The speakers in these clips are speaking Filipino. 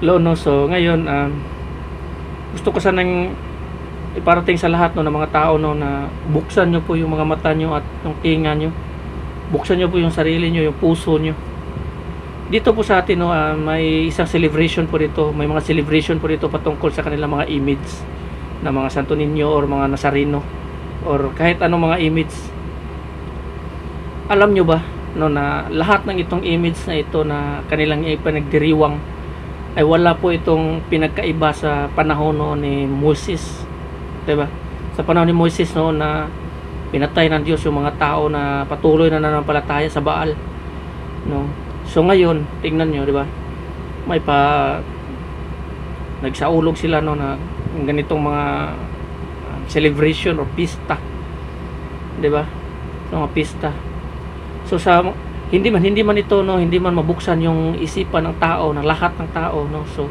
Lono. So, ngayon, um, gusto ko sanang iparating sa lahat no, ng mga tao no, na buksan nyo po yung mga mata nyo at yung tinga nyo. Buksan nyo po yung sarili nyo, yung puso nyo. Dito po sa atin, no, ah, may isang celebration po dito. May mga celebration po dito patungkol sa kanilang mga image na mga Santo Niño or mga Nazareno or kahit anong mga image. Alam nyo ba no, na lahat ng itong image na ito na kanilang ipanagdiriwang ay wala po itong pinagkaiba sa panahon noon ni Moses. 'Di ba? Sa panahon ni Moses noon na pinatay ng Diyos yung mga tao na patuloy na nanampalataya sa Baal. No. So ngayon, tingnan nyo, 'di ba? May pa nagsaulog sila no na ng ganitong mga um, celebration or pista. 'Di ba? Mga pista. So sa hindi man hindi man ito no hindi man mabuksan yung isipan ng tao ng lahat ng tao no. So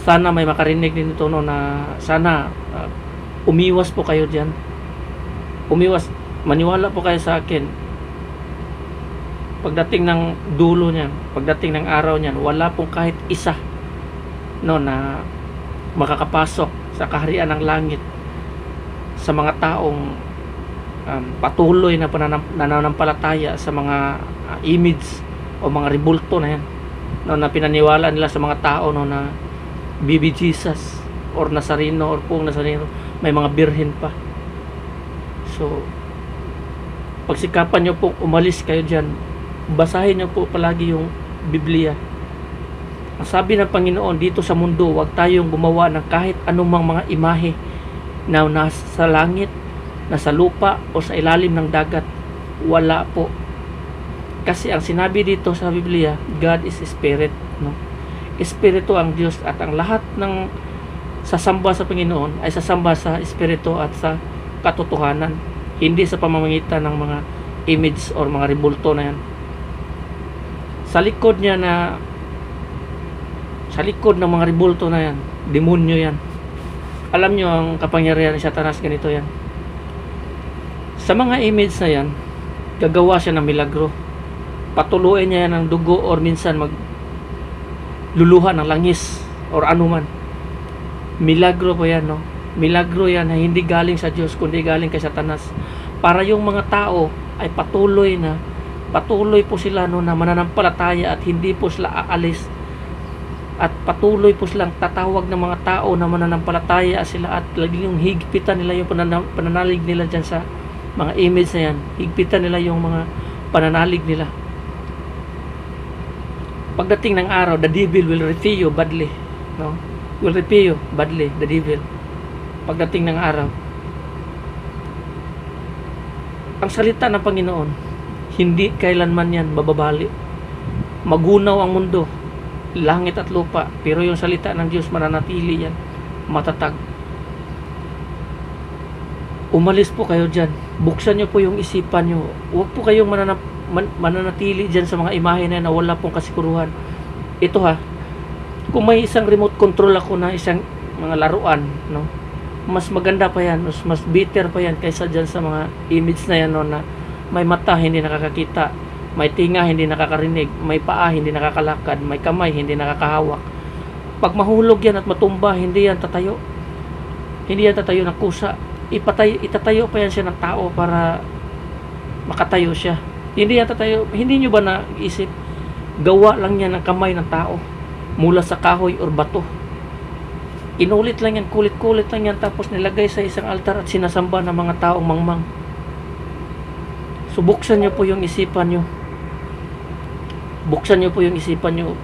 sana may makarinig din ito no na sana uh, umiwas po kayo diyan. Umiwas maniwala po kayo sa akin. Pagdating ng dulo niyan pagdating ng araw niyan wala pong kahit isa no na makakapasok sa kaharian ng langit sa mga taong um, patuloy na nananampalataya sa mga uh, image o mga rebulto na yan no, na pinaniwala nila sa mga tao no, na baby Jesus or Nazareno or pong Nazareno may mga birhen pa. So pagsikapan nyo po umalis kayo dyan basahin nyo po palagi yung Biblia. Ang sabi ng Panginoon dito sa mundo huwag tayong gumawa ng kahit anumang mga imahe na nasa langit nasa lupa o sa ilalim ng dagat wala po. Kasi ang sinabi dito sa Biblia God is spirit no? Espiritu ang Diyos at ang lahat ng sasamba sa Panginoon ay sasamba sa espiritu at sa katotohanan hindi sa pamamagitan ng mga image or mga rebulto na yan. Sa likod niya na sa likod ng mga rebulto na yan demonyo yan. Alam nyo ang kapangyarihan ni Satanas ganito yan sa mga image na yan, gagawa siya ng milagro. Patuluin niya yan ng dugo or minsan mag luluha ng langis or anuman. Milagro po yan, no? Milagro yan na hindi galing sa Diyos kundi galing kay Satanas. Para yung mga tao ay patuloy na patuloy po sila no na mananampalataya at hindi po sila aalis at patuloy po silang tatawag ng mga tao na mananampalataya sila at laging yung higpitan nila yung pananalig nila dyan sa mga image na yan, higpitan nila yung mga pananalig nila. Pagdating ng araw, the devil will repay you badly. No? Will repay you badly, the devil. Pagdating ng araw. Ang salita ng Panginoon, hindi kailanman yan bababali. Magunaw ang mundo, langit at lupa, pero yung salita ng Diyos mananatili yan, matatag umalis po kayo dyan. Buksan nyo po yung isipan nyo. Huwag po kayong mananap, man, mananatili dyan sa mga imahe na, na wala pong kasiguruhan. Ito ha, kung may isang remote control ako na isang mga laruan, no? mas maganda pa yan, mas, mas better pa yan kaysa dyan sa mga image na yan no, na may mata hindi nakakakita, may tinga hindi nakakarinig, may paa hindi nakakalakad, may kamay hindi nakakahawak. Pag mahulog yan at matumba, hindi yan tatayo. Hindi yan tatayo ng kusa ipatay itatayo pa yan siya ng tao para makatayo siya. Hindi yan tatayo, hindi nyo ba naisip gawa lang yan ng kamay ng tao mula sa kahoy or bato. Inulit lang yan, kulit-kulit lang yan tapos nilagay sa isang altar at sinasamba ng mga taong mangmang. So buksan nyo po yung isipan nyo. Buksan nyo po yung isipan nyo.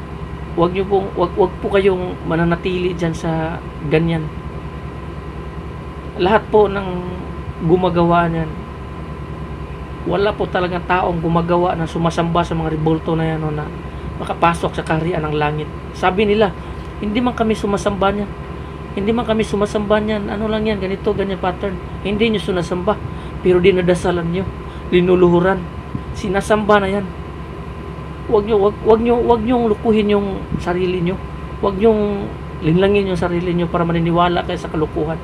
Huwag nyo pong, wag, wag po kayong mananatili dyan sa ganyan lahat po ng gumagawa niyan wala po talagang taong gumagawa na sumasamba sa mga rebulto na yan no, na makapasok sa kaharian ng langit. Sabi nila hindi man kami sumasamba niyan. Hindi man kami sumasamba niyan. Ano lang yan? Ganito ganyan pattern. Hindi nyo sunasamba pero dinadasalan nyo linuluhuran. Sinasamba na yan. Wag nyo wag, wag nyo wag nyo lukuhin yung sarili nyo wag nyo linlangin yung sarili nyo para maniniwala kayo sa kalukuhan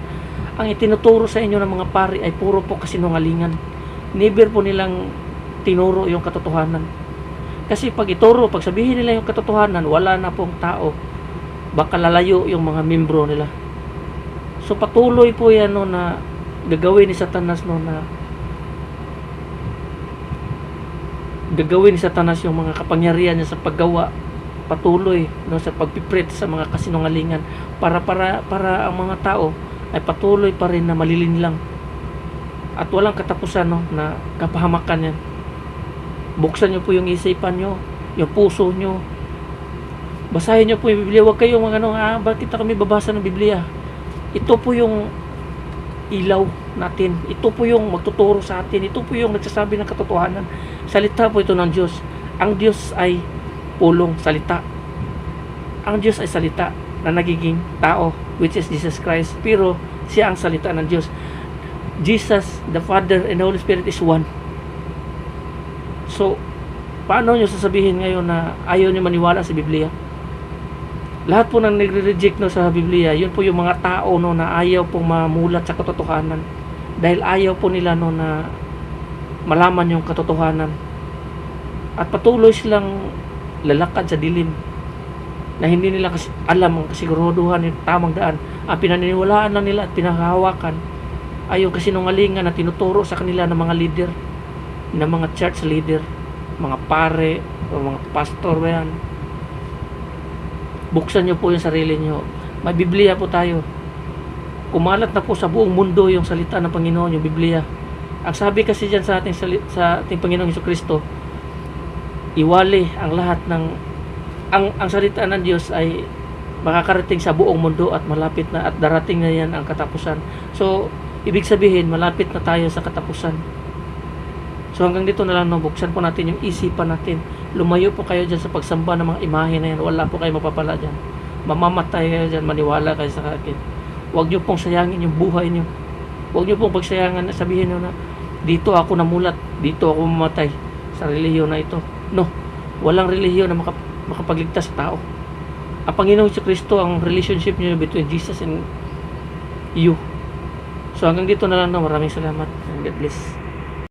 ang itinuturo sa inyo ng mga pari ay puro po kasinungalingan. Never po nilang tinuro yung katotohanan. Kasi pag ituro, pag sabihin nila yung katotohanan, wala na pong tao baka lalayo yung mga membro nila. So patuloy po yan no, na gagawin ni Satanas no na gagawin ni Satanas yung mga kapangyarihan niya sa paggawa patuloy no sa pagpipret sa mga kasinungalingan para para para ang mga tao ay patuloy pa rin na malilinlang at walang katapusan no na kapahamakan yan. Buksan niyo po yung isipan niyo yung puso niyo. Basahin niyo po yung Biblia. Huwag kayong mga ano ah bakit kami babasa ng Biblia? Ito po yung ilaw natin. Ito po yung magtuturo sa atin. Ito po yung nagsasabi ng katotohanan. Salita po ito ng Diyos. Ang Diyos ay pulong salita. Ang Diyos ay salita na nagiging tao which is Jesus Christ. Pero siya ang salita ng Diyos. Jesus, the Father and the Holy Spirit is one. So paano nyo sasabihin ngayon na ayaw nyo maniwala sa Biblia? Lahat po nang nagre-reject no sa Biblia yun po yung mga tao no na ayaw pong mamulat sa katotohanan. Dahil ayaw po nila no na malaman yung katotohanan. At patuloy silang lalakad sa dilim na hindi nila kasi alam ang kasiguruduhan yung tamang daan. Ang pinaniniwalaan lang nila at pinakahawakan ay yung kasinungalingan na tinuturo sa kanila ng mga leader ng mga church leader mga pare o mga pastor yan. Buksan nyo po yung sarili nyo may Biblia po tayo. Kumalat na po sa buong mundo yung salita ng Panginoon yung Biblia. Ang sabi kasi dyan sa ating, sa ating Panginoong Kristo iwali ang lahat ng ang, ang salita ng Diyos ay makakarating sa buong mundo at malapit na at darating na yan ang katapusan. So ibig sabihin malapit na tayo sa katapusan. So hanggang dito na lang no, buksan po natin yung isipan natin. Lumayo po kayo dyan sa pagsamba ng mga imahe na yan. Wala po kayo mapapala dyan. Mamamatay kayo dyan. Maniwala kayo sa akin. Huwag nyo pong sayangin yung buhay nyo huwag nyo pong pagsayangan na sabihin nyo na dito ako namulat. Dito ako mamatay sa relihiyon na ito. No. Walang relihiyon na makap- makapagligtas sa tao. Ang Panginoong si Kristo ang relationship nyo between Jesus and you. So hanggang dito na lang no? Maraming salamat and God bless